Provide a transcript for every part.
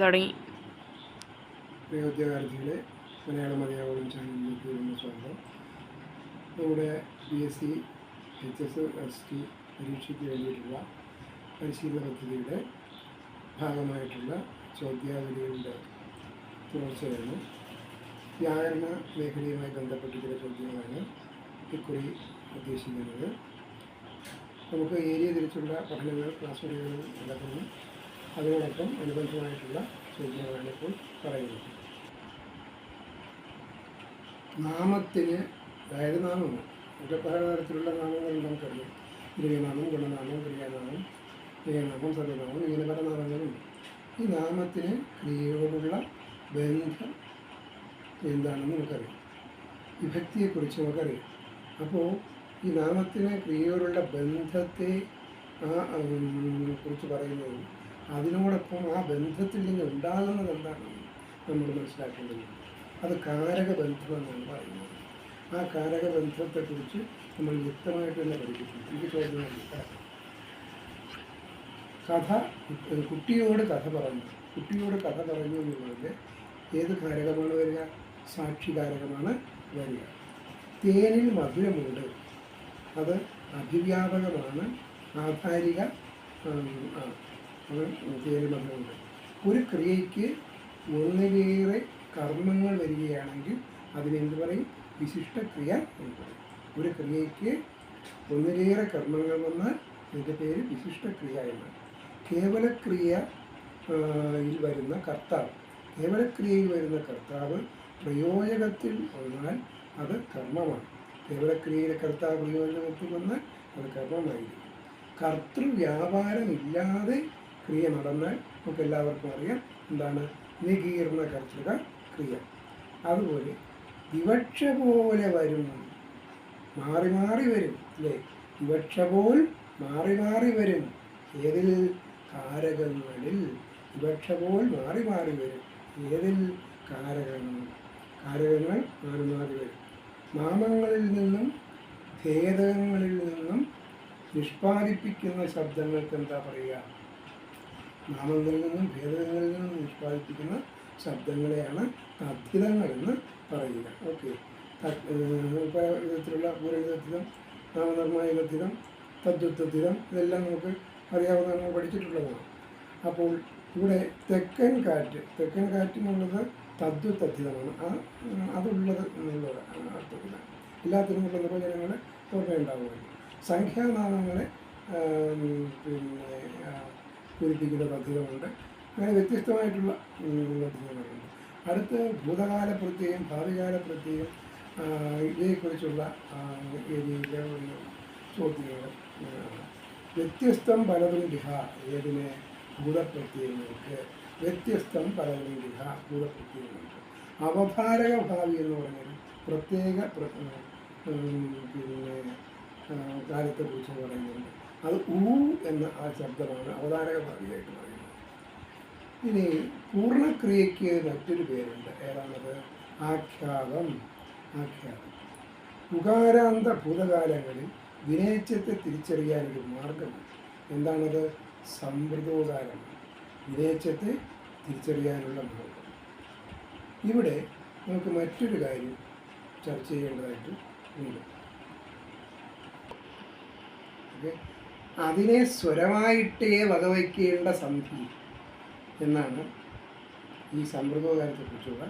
തുടങ്ങി. പ്രയോദ്യകാലത്തിലെ മലയാള മലയാളം ചാനലിലേക്ക് വരുന്ന സ്വാഗതം. നമ്മുടെ B S C H S S T പരീക്ഷയ്ക്ക് വേണ്ടിയിട്ടുള്ള പരിശീലന പദ്ധതിയുടെ ഭാഗമായിട്ടുള്ള ചോദ്യാവലികളുടെ തുടർച്ചയാണ് വ്യാകരണ മേഖലയുമായി ബന്ധപ്പെട്ട ചില ചോദ്യങ്ങളാണ് ഇക്കുറി ഉദ്ദേശിക്കുന്നത്. നമുക്ക് ഏരിയ തിരിച്ചുള്ള പഠനങ്ങൾ ക്ലാസ് മുറികൾ നടക്കുന്നു അതിനോടൊപ്പം അനുബന്ധമായിട്ടുള്ള സൂചനകളാണ് ഇപ്പോൾ പറയുന്നത് നാമത്തിന് അതായത് നാമങ്ങൾ ഒക്കെ പല തരത്തിലുള്ള നാമങ്ങൾ നമുക്കറിയാം. ദ്രവ്യനാമം ഗുണനാമം ക്രിയാനാമം ക്രിയാനാമം സത്യനാമം ഇങ്ങനെ പല നാമങ്ങളുണ്ട്. ഈ നാമത്തിന് ക്രിയയോടുള്ള ബന്ധം എന്താണെന്ന് നമുക്കറിയാം. വിഭക്തിയെക്കുറിച്ച് നമുക്കറിയാം. അപ്പോൾ ഈ നാമത്തിന് ക്രിയയോടുള്ള ബന്ധത്തെ ആ കുറിച്ച് പറയുന്നത് അതിനോടൊപ്പം ആ ബന്ധത്തിൽ നിന്ന് ഉണ്ടാകുന്നത് എന്താണെന്ന് നമ്മൾ മനസ്സിലാക്കേണ്ടതുണ്ട്. അത് കാരക ബന്ധമെന്നാണ് പറയുന്നത്. ആ കാരക ബന്ധത്തെക്കുറിച്ച് നമ്മൾ വ്യക്തമായിട്ട് തന്നെ പഠിപ്പിക്കും എനിക്ക് ചോദ്യമില്ല കഥ കുട്ടിയോട് കഥ പറഞ്ഞു. കുട്ടിയോട് കഥ പറഞ്ഞു എന്നുള്ളത് ഏത് കാരകമാണ് വരിക? സാക്ഷികാരകമാണ് വരിക. തേനിൽ മധുരമുണ്ട്. അത് അഭിവ്യാപകമാണ് ആധാരിക അത് ചേരുന്നതുകൊണ്ട് ഒരു ക്രിയയ്ക്ക് ഒന്നിലേറെ കർമ്മങ്ങൾ വരികയാണെങ്കിൽ അതിനെന്ത് പറയും? വിശിഷ്ട ക്രിയ എന്ന് പറയും. ഒരു ക്രിയയ്ക്ക് ഒന്നിലേറെ കർമ്മങ്ങൾ വന്നാൽ ഇതിന്റെ പേര് വിശിഷ്ടക്രിയ എന്നാണ്. കേവലക്രിയ യിൽ വരുന്ന കർത്താവ്. കേവലക്രിയയിൽ വരുന്ന കർത്താവ് പ്രയോജനത്തിൽ വന്നാൽ അത് കർമ്മമാണ്. കേവലക്രിയയിലെ കർത്താവ് പ്രയോജനത്തിൽ വന്നാൽ അത് കർമ്മമായിരിക്കും. കർത്തൃവ്യാപാരമില്ലാതെ ക്രിയ നടന്നാൽ നമുക്ക് എല്ലാവർക്കും അറിയാം എന്താണ് നികീർണ കർത്തൃക ക്രിയ. അതുപോലെ വിവക്ഷ പോലെ വരും. മാറി മാറി വരും അല്ലേ? വിവക്ഷ പോൽ മാറി മാറി വരും. ഏതിൽ? കാരകങ്ങളിൽ. വിവക്ഷ പോൽ മാറി മാറി വരും. ഏതിൽ? കാരകങ്ങൾ. കാരകങ്ങൾ മാറി മാറി വരും. നാമങ്ങളിൽ നിന്നും ഭേദങ്ങളിൽ നിന്നും നിഷ്പാദിപ്പിക്കുന്ന ശബ്ദങ്ങൾക്ക് എന്താ പറയുക? നാമങ്ങളിൽ നിന്നും ഭേദങ്ങളിൽ നിന്നും നിഷ്പാദിപ്പിക്കുന്ന ശബ്ദങ്ങളെയാണ് തദ്ധിതങ്ങൾ എന്ന് പറയുക ഓക്കെ വിധത്തിലുള്ള പൂരവിധത്തിലും നാമനിർമ്മായകഥിതം തദ്വത്വത്തിലും ഇതെല്ലാം നമുക്ക് അറിയാവുന്ന നമ്മൾ പഠിച്ചിട്ടുള്ളതാണ്. അപ്പോൾ ഇവിടെ തെക്കൻ കാറ്റ് തെക്കൻ കാറ്റ് എന്നുള്ളത് തദ്വത്തധിതമാണ് ആ അതുള്ളത് എന്നുള്ളത് അർത്ഥത്തില്ല എല്ലാത്തിനും ഉള്ള നിർവചനങ്ങൾ ഓർമ്മയുണ്ടാവുകയാണ് സംഖ്യാനാമങ്ങളെ പിന്നെ പൂരിപ്പിക്കുന്ന പദ്ധതികളുണ്ട്. അങ്ങനെ വ്യത്യസ്തമായിട്ടുള്ള പദ്ധതികളുണ്ട്. അടുത്ത് ഭൂതകാല പ്രത്യയം ഭാവികാല പ്രത്യയം ഇതേക്കുറിച്ചുള്ള ആ, ഏരിയയിലെ ചോദ്യങ്ങൾ വ്യത്യസ്തം പലതും ഗിഹ ഏതിനെ ഭൂതപ്രത്യയങ്ങൾക്ക് വ്യത്യസ്തം പലതും ഗിഹ ഭൂതപ്രത്യയങ്ങൾക്ക്. അവധാരക ഭാവി എന്ന് പറഞ്ഞാൽ പ്രത്യേക പിന്നെ കാലത്തെക്കുറിച്ച് പറയുന്നുണ്ട്. അത് ഊ എന്ന ആ ശബ്ദമാണ് അവതാരക ഭാവിയായിട്ട് പറയുന്നത്. ഇനി പൂർണക്രിയയ്ക്ക് മറ്റൊരു പേരുണ്ട്. ഏതാണത്? ആഖ്യാതം. ആഖ്യാതം. ഉകാരാന്ത ഭൂതകാലങ്ങളിൽ വിനയച്ചത്തെ തിരിച്ചറിയാനൊരു മാർഗമുണ്ട്. എന്താണത്? സമൃദ്ധോകാരമാണ് വിനയച്ചത്തെ തിരിച്ചറിയാനുള്ള മാർഗം. ഇവിടെ നമുക്ക് മറ്റൊരു കാര്യം ചർച്ച ചെയ്യേണ്ടതായിട്ട് ഉണ്ട്. ഓക്കെ? അതിനെ സ്വരമായിട്ടേ വകവയ്ക്കേണ്ട സന്ധി എന്നാണ് ഈ സമ്പ്രദോകാരത്തെക്കുറിച്ചുള്ള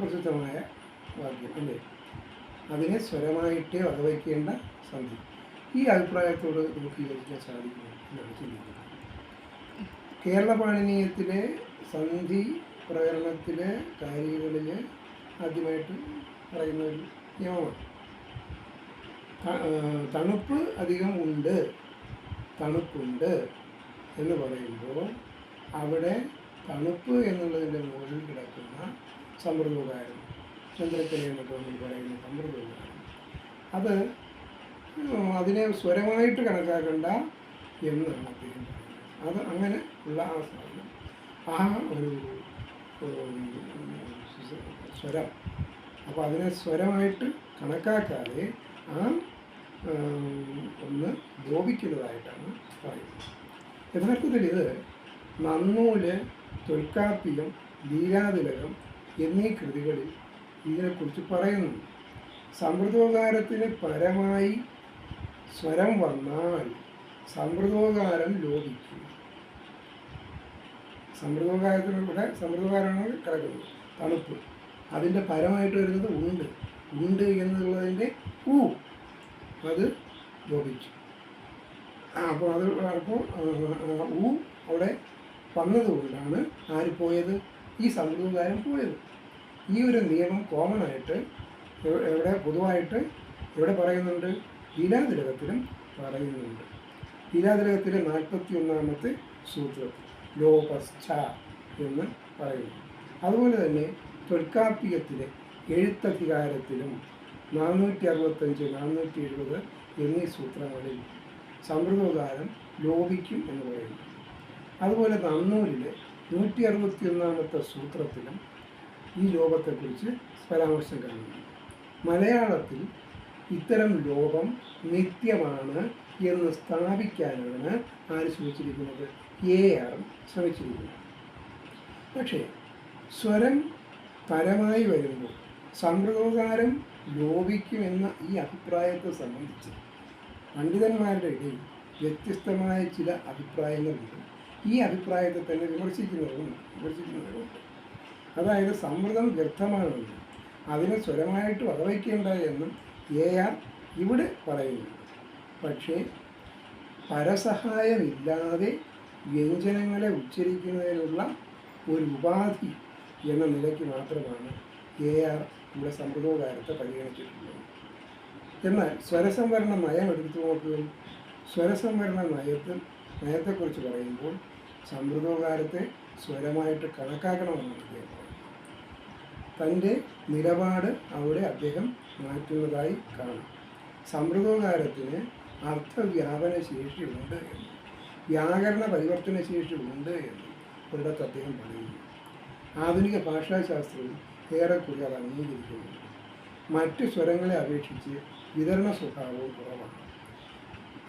പ്രസിദ്ധമായ വാക്യം അല്ലേ? അതിനെ സ്വരമായിട്ടേ വകവയ്ക്കേണ്ട സന്ധി ഈ അഭിപ്രായത്തോട് നമുക്ക് യോജിക്കാൻ സാധിക്കും കേരള പാണിനീയത്തിലെ സന്ധി പ്രകരണത്തിലെ കാര്യങ്ങളിൽ ആദ്യമായിട്ട് പറയുന്ന ഒരു നിയമമാണ്. തണുപ്പ് അധികം ഉണ്ട്. തണുപ്പുണ്ട് എന്ന് പറയുമ്പോൾ അവിടെ തണുപ്പ് എന്നുള്ളതിന്റെ മുകളിൽ കിടക്കുന്ന സമൃദ്ധകാരം ചന്ദ്രക്കല എന്നൊക്കെ നമ്മൾ പറയുന്ന സമൃദ്ധകാരം അത് അതിനെ സ്വരമായിട്ട് കണക്കാക്കണ്ട എന്ന് അദ്ദേഹം അത് അങ്ങനെ ഉള്ള ആ സാധനം ആ ഒരു സ്വരം. അപ്പോൾ അതിനെ സ്വരമായിട്ട് കണക്കാക്കാതെ ആ ഒന്ന് ദ്രോപിക്കുന്നതായിട്ടാണ് പറയുന്നത്. യഥാർത്ഥത്തിൽ ഇത് നന്നൂൽ തൊൽക്കാപ്പിയം ലീലാതിലകം എന്നീ കൃതികളിൽ ഇതിനെക്കുറിച്ച് പറയുന്നുണ്ട്. സമൃദ്ധോകാരത്തിന് പരമായി സ്വരം വന്നാൽ സമൃദ്ധോകാരം ലോപിക്കും. സമൃദ്ധോകാരത്തിലൂടെ സമൃദ്ധകാരമാണ് കിടക്കുന്നത്. തണുപ്പ്. അതിന്റെ പരമായിട്ട് വരുന്നത് ഉണ്ട്. ഉണ്ട് എന്നുള്ളതിന്റെ ഊ അത് ലോപിച്ചു ആ അപ്പോൾ അത് അപ്പോൾ ഊ അവിടെ വന്നതുകൊണ്ടാണ് ആര് പോയത്? ഈ സമൃദ്ധകാരം പോയത്. ഈ ഒരു നിയമം കോമൺ ആയിട്ട് ഇവിടെ പൊതുവായിട്ട് ഇവിടെ പറയുന്നുണ്ട്? ലീലാതിലകത്തിലും പറയുന്നുണ്ട്. ലീലാതിലകത്തിലെ നാൽപ്പത്തി ഒന്നാമത്തെ സൂത്രത്തിൽ ലോപശ്ച എന്ന് പറയുന്നു. അതുപോലെ തന്നെ തൊൽക്കാപ്പികത്തിലെ എഴുത്തധികാരത്തിലും നാനൂറ്റി അറുപത്തഞ്ച് നാനൂറ്റി എഴുപത് എന്നീ സൂത്രങ്ങളിൽ സമൃദ്ധോകാരം ലോപിക്കും എന്ന് പറയുന്നു. അതുപോലെ നന്നൂരിലെ നൂറ്റി അറുപത്തി ഒന്നാമത്തെ സൂത്രത്തിലും ഈ ലോപത്തെക്കുറിച്ച് പരാമർശം കാണുന്നു. മലയാളത്തിൽ ഇത്തരം ലോകം നിത്യമാണ് എന്ന് സ്ഥാപിക്കാനാണ് ആര് ശ്രമിച്ചിരിക്കുന്നത് എ ആർ ശ്രമിച്ചിരിക്കുന്നത് പക്ഷേ സ്വരം പരമായി വരുമ്പോൾ സമ്പ്രദോകാരം ലോപിക്കുമെന്ന ഈ അഭിപ്രായത്തെ സംബന്ധിച്ച് പണ്ഡിതന്മാരുടെ ഇടയിൽ വ്യത്യസ്തമായ ചില അഭിപ്രായങ്ങളുണ്ട്. ഈ അഭിപ്രായത്തെ തന്നെ വിമർശിക്കുന്നവരും വിമർശിക്കുന്നവരുണ്ട് അതായത് സമ്മർദ്ദം വ്യർത്ഥമാണെന്നും അതിനെ സ്വരമായിട്ട് വകവയ്ക്കേണ്ട എന്നും എ ആർ ഇവിടെ പറയുന്നു. പക്ഷേ പരസഹായമില്ലാതെ വ്യഞ്ജനങ്ങളെ ഉച്ചരിക്കുന്നതിനുള്ള ഒരു ഉപാധി എന്ന നിലയ്ക്ക് മാത്രമാണ് എ ആർ നമ്മുടെ സമ്പ്രദോകാരത്തെ പരിഗണിച്ചിട്ടുള്ളത്. എന്നാൽ സ്വരസംവരണ നയം എടുത്തു നോക്കുകയും സ്വരസംവരണ നയത്തിൽ നയത്തെക്കുറിച്ച് പറയുമ്പോൾ സമ്പ്രദോകാരത്തെ സ്വരമായിട്ട് കണക്കാക്കണമെന്നാണ് അദ്ദേഹം തന്റെ നിലപാട് അവിടെ അദ്ദേഹം മാറ്റുന്നതായി കാണാം. സമൃദ്ധകാരത്തിന് അർത്ഥവ്യാപന ശേഷിയുണ്ട് എന്ന് വ്യാകരണ പരിവർത്തന ശേഷി ഉണ്ട് എന്ന് ഒരിടത്ത് അദ്ദേഹം പറയുന്നു. ആധുനിക ഭാഷാശാസ്ത്രവും ഏറെക്കുറെ അത് അംഗീകരിക്കുന്നുണ്ട്. മറ്റ് സ്വരങ്ങളെ അപേക്ഷിച്ച് വിതരണ സ്വഭാവവും കുറവാണ്.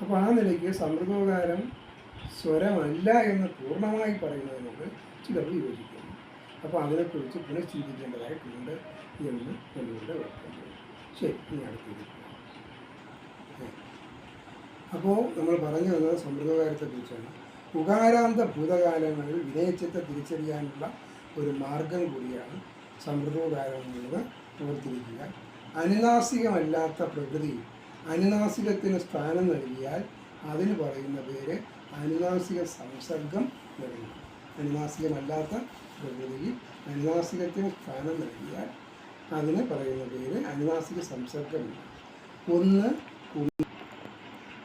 അപ്പോൾ ആ നിലയ്ക്ക് സമൃദ്ധോകാരം സ്വരമല്ല എന്ന് പൂർണമായി പറയുന്നതിനോട് ചിലർ യോജിക്കുന്നു. അപ്പോൾ അതിനെക്കുറിച്ച് പുനഃചിന്തിക്കേണ്ടതായിട്ടുണ്ട് എന്ന് നമ്മളുടെ വ്യക്തമാണ്. ശരി അടുത്തത് അപ്പോൾ നമ്മൾ പറഞ്ഞു വന്നത് സമൃദ്ധകാരത്തെക്കുറിച്ചാണ് ഉകാരാന്ത ഭൂതകാലങ്ങളിൽ വിനയച്ചത്തെ തിരിച്ചറിയാനുള്ള ഒരു മാർഗം കൂടിയാണ് സമ്പ്രദോകാരം എന്നുള്ളത് ഓർത്തിരിക്കുക അനുനാസികമല്ലാത്ത പ്രകൃതി അനുനാസികത്തിന് സ്ഥാനം നൽകിയാൽ അതിന് പറയുന്ന പേര് അനുനാസിക സംസർഗം വരുന്നു അനുനാസികമല്ലാത്ത പ്രകൃതിയിൽ അനുനാസികത്തിന് സ്ഥാനം നൽകിയാൽ അതിന് പറയുന്ന പേര് അനുനാസിക സംസർഗമില്ല ഒന്ന്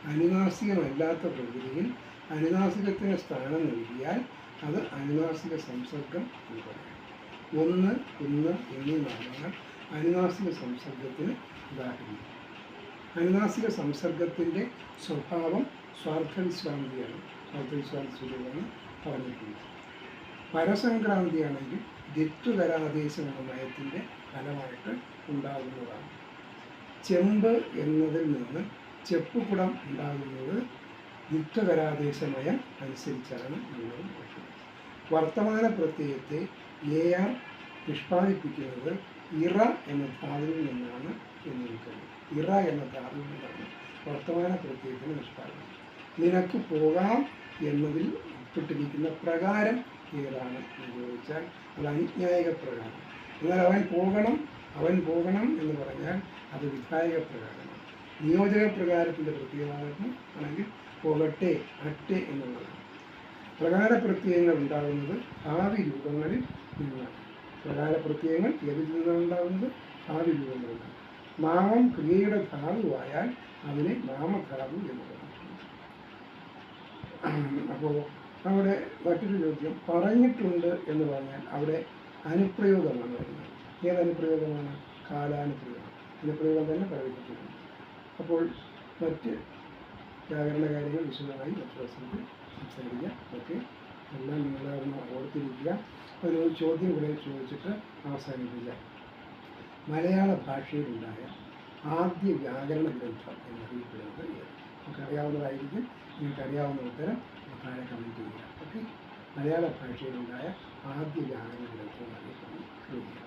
അനുനാസികമല്ലാത്ത പ്രകൃതിയിൽ അനുനാസികത്തിന് സ്ഥാനം നൽകിയാൽ അത് അനുനാസിക സംസർഗം എന്ന് പറയാം. ഒന്ന് ഒന്ന് എന്നീ നാമങ്ങൾ അനുനാസിക സംസർഗത്തിന് ഉദാഹരണം. അനുനാസിക സംസർഗത്തിന്റെ സ്വഭാവം സ്വാർത്ഥവിശ്രാന്തിയാണ്. സൂര്യമാണ് പറഞ്ഞിട്ടുള്ളത് പരസംക്രാന്തിയാണെങ്കിൽ ദിത്വകരാദേശം നയത്തിന്റെ ഫലമായിട്ട് ഉണ്ടാകുന്നതാണ്. ചെമ്പ് എന്നതിൽ നിന്ന് ചെപ്പുകുടം ഉണ്ടാകുന്നത് യുദ്ധകരാദേശമയം അനുസരിച്ചാണ് നമ്മൾ വർത്തമാന പ്രത്യയത്തെ എ ആർ നിഷ്പാദിപ്പിക്കുന്നത് ഇറ എന്ന ധാതുവിൽ നിന്നാണ് എന്ന് നമുക്കറിയാം ഇറ എന്ന ധാതുവിൽ നിന്നാണ് വർത്തമാന പ്രത്യയത്തിന് നിഷ്പാദനം. നിനക്ക് പോകാം എന്നതിൽ ഉൾപ്പെട്ടിരിക്കുന്ന പ്രകാരം ഏതാണ് ചോദിച്ചാൽ അത് അനുജ്ഞായക പ്രകാരം. എന്നാൽ അവൻ പോകണം അവൻ പോകണം എന്ന് പറഞ്ഞാൽ അത് വിധായക പ്രകാരമാണ്. നിയോജക പ്രകാരത്തിന്റെ പ്രത്യേകമായിരുന്നു അല്ലെങ്കിൽ പുകട്ടെ അട്ടെ എന്നുള്ളതാണ് പ്രകാര പ്രത്യയങ്ങൾ ഉണ്ടാകുന്നത് ആദ്യ രൂപങ്ങളിൽ നിന്നാണ്. പ്രകാര പ്രത്യയങ്ങൾ ഏതിൽ നിന്നാണ് ഉണ്ടാകുന്നത്? ഭാവി രൂപങ്ങളിലാണ് നാമം ക്രിയയുടെ ധാതുവായാൽ അതിനെ നാമധാതു എന്ന് പറയും അപ്പോൾ അവിടെ മറ്റൊരു ചോദ്യം. പറഞ്ഞിട്ടുണ്ട് എന്ന് പറഞ്ഞാൽ അവിടെ അനുപ്രയോഗമാണ് വരുന്നത്. ഏത് അനുപ്രയോഗമാണ് കാലാനുപ്രയോഗം. അനുപ്രയോഗം തന്നെ പ്രയോഗിച്ചിട്ടുണ്ട് അപ്പോൾ മറ്റ് വ്യാകരണ കാര്യങ്ങൾ വിശദമായി മറ്റു ദിവസത്തിൽ സംസാരിക്കാം. ഓക്കെ? എല്ലാം നിങ്ങളൊന്ന് ഓർത്തിരിക്കുക. അതിനൊരു ചോദ്യം കൂടെ ചോദിച്ചിട്ട് അവസാനിപ്പിക്കുക മലയാള ഭാഷയിലുണ്ടായ ആദ്യ വ്യാകരണ ഗ്രന്ഥം എന്നറിയപ്പെടുന്നത് നമുക്കറിയാവുന്നതായിരിക്കും നമുക്ക് അറിയാവുന്നതായിരിക്കും നിങ്ങൾക്ക് അറിയാവുന്ന ഉത്തരം താഴെ കമന്റ് ചെയ്യുക. ഓക്കെ? മലയാള ഭാഷയിലുണ്ടായ ആദ്യ വ്യാകരണ ഗ്രന്ഥം